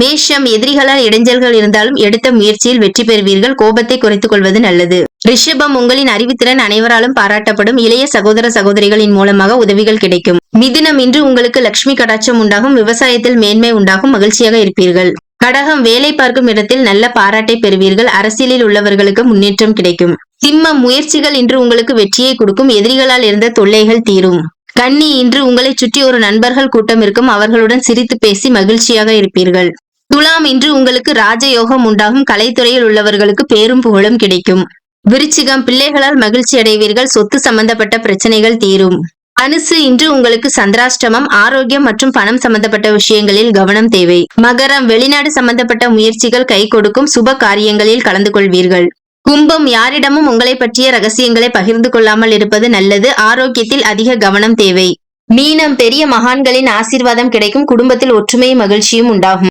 மேஷம் எதிரிகளால் இடைஞ்சல்கள் இருந்தாலும் எடுத்த முயற்சியில் வெற்றி பெறுவீர்கள். கோபத்தை குறைத்துக் கொள்வது நல்லது. ரிஷபம் உங்களின் அறிவுத்திறன் அனைவராலும் பாராட்டப்படும். இளைய சகோதர சகோதரிகளின் மூலமாக உதவிகள் கிடைக்கும். மிதுனம் இன்று உங்களுக்கு லட்சுமி கடாட்சம் உண்டாகும். விவசாயத்தில் மேன்மை உண்டாகும். மகிழ்ச்சியாக இருப்பீர்கள். கடகம் வேலை பார்க்கும் இடத்தில் நல்ல பாராட்டை பெறுவீர்கள். அரசியலில் உள்ளவர்களுக்கு முன்னேற்றம் கிடைக்கும். சிம்மம் முயற்சிகள் இன்று உங்களுக்கு வெற்றியை கொடுக்கும். எதிரிகளால் இருந்த தொல்லைகள் தீரும். கன்னி இன்று உங்களை சுற்றி ஒரு நண்பர்கள் கூட்டம் இருக்கும். அவர்களுடன் சிரித்து பேசி மகிழ்ச்சியாக இருப்பீர்கள். துலாம் இன்று உங்களுக்கு ராஜயோகம் உண்டாகும். கலைத்துறையில் உள்ளவர்களுக்கு பேரும் புகழும் கிடைக்கும். விருச்சிகம் பிள்ளைகளால் மகிழ்ச்சி அடைவீர்கள். சொத்து சம்பந்தப்பட்ட பிரச்சனைகள் தீரும். அனுசு இன்று உங்களுக்கு சந்திராஷ்டமம் ஆரோக்கியம் மற்றும் பணம் சம்பந்தப்பட்ட விஷயங்களில் கவனம் தேவை. மகரம் வெளிநாடு சம்பந்தப்பட்ட முயற்சிகள் கை கொடுக்கும். சுப காரியங்களில் கலந்து கொள்வீர்கள். கும்பம் யாரிடமும் உங்களை பற்றிய ரகசியங்களை பகிர்ந்து கொள்ளாமல் இருப்பது நல்லது. ஆரோக்கியத்தில் அதிக கவனம் தேவை. மீனம் பெரிய மகான்களின் ஆசீர்வாதம் கிடைக்கும். குடும்பத்தில் ஒற்றுமை மகிழ்ச்சியும் உண்டாகும்.